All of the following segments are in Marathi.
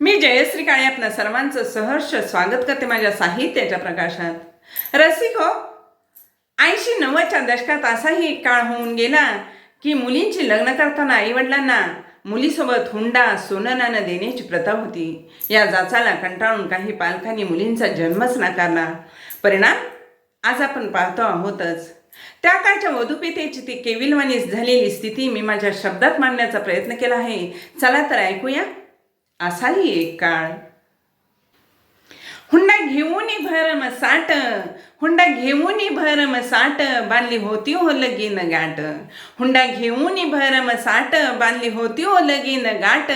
मी जयश्री काळे आपल्या सर्वांचं सहर्ष स्वागत करते माझ्या साहित्याच्या प्रकाशात. रसिक हो ऐंशी नव्वदच्या दशकात असाही एक काळ होऊन गेला की मुलींची लग्न करताना आईवडिलांना मुलीसोबत हुंडा सोननानं देण्याची प्रथा होती. या जाचाला कंटाळून काही पालकांनी मुलींचा जन्मच नाकारला. परिणाम आज आपण पाहतो आहोतच. त्या काळच्या वधुपितेची ती केविलवानीस झालेली स्थिती मी माझ्या शब्दात मांडण्याचा प्रयत्न केला आहे. चला तर ऐकूया. असाही एक काळ. हुंडा घेऊन भरम साठ हुंडा घेऊन भरम साट बांधली होती हो लगीन गाठ. हुंडा घेऊन भरम साट बांधली होती हो लगीन गाठ.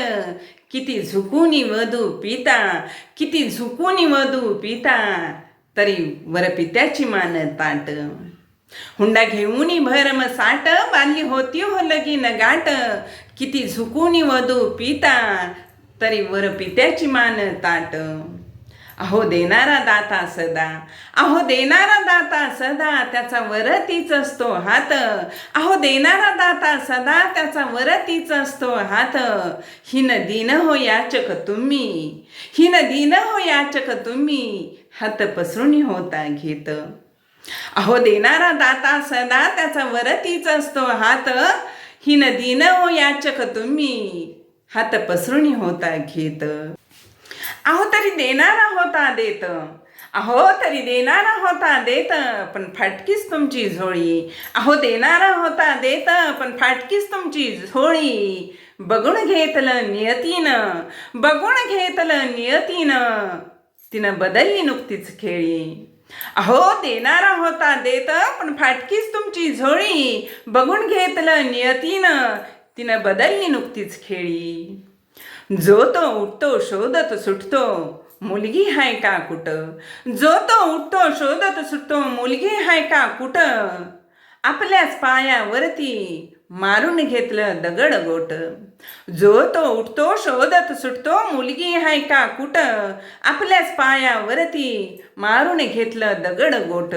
किती झुकूनी वधू पिता किती झुकूनी वधू पिता तरी वरपित्याची मान ताट हुंडा घेऊन भरम साठ बांधली होती हो लगीन गाठ. किती झुकूनी वधू पिता तरी वर पित्याची मान ताट. अहो देणारा दाता सदा. अहो देणारा दाता सदा त्याचा वरतीच असतो हात. अहो देणारा दाता सदा त्याचा वरतीच असतो हात. हिन दिन हो याचक तुम्ही. हिन दिन हो याचक तुम्ही. हात पसरून होता घेत. अहो देणारा दाता सदा त्याचा वरतीच असतो हात. हिन दिन हो याचक तुम्ही. हात पसरून होता घेत. अहो तरी देणारा होता देत. अहो तरी देणारा होता देत पण फाटकीच तुमची झोळी. अहो देणारा होता देत पण फाटकीच तुमची झोळी. बघून घेतलं नियतीनं बघून घेतलं नियतीनं. तिनं बदलली नुकतीच खेळी. अहो देणारा होता देत पण फाटकीच तुमची झोळी. बघून घेतलं नियतीनं तिनं बदलली नुकतीच खेळी. जो तो उठतो शोधत सुटतो मुलगी हाय का कुठं? जो तो उठतो शोधत सुटतो मुलगी हाय का कुठं? आपल्याच पायावरती मारून घेतलं दगड गोट. जो तो उठतो शोधत सुटतो मुलगी हाय का कुठं? आपल्याच पायावरती मारून घेतलं दगड गोट.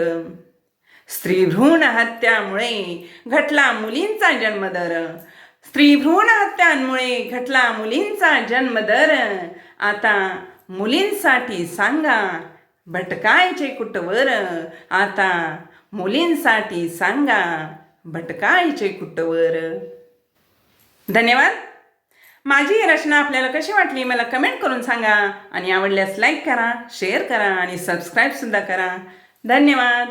स्त्री भ्रूण हत्यामुळे घटला मुलींचा जन्मदर. स्त्री भ्रूण हत्यांमुळे घटला मुलींचा जन्मदर. आता मुलींसाठी सांगा भटकायचे कुटवर आता मुलींसाठी सांगा भटकायचे कुटवर धन्यवाद. माझी ही रचना आपल्याला कशी वाटली मला कमेंट करून सांगा आणि आवडल्यास लाईक करा शेअर करा आणि सबस्क्राईबसुद्धा करा. धन्यवाद.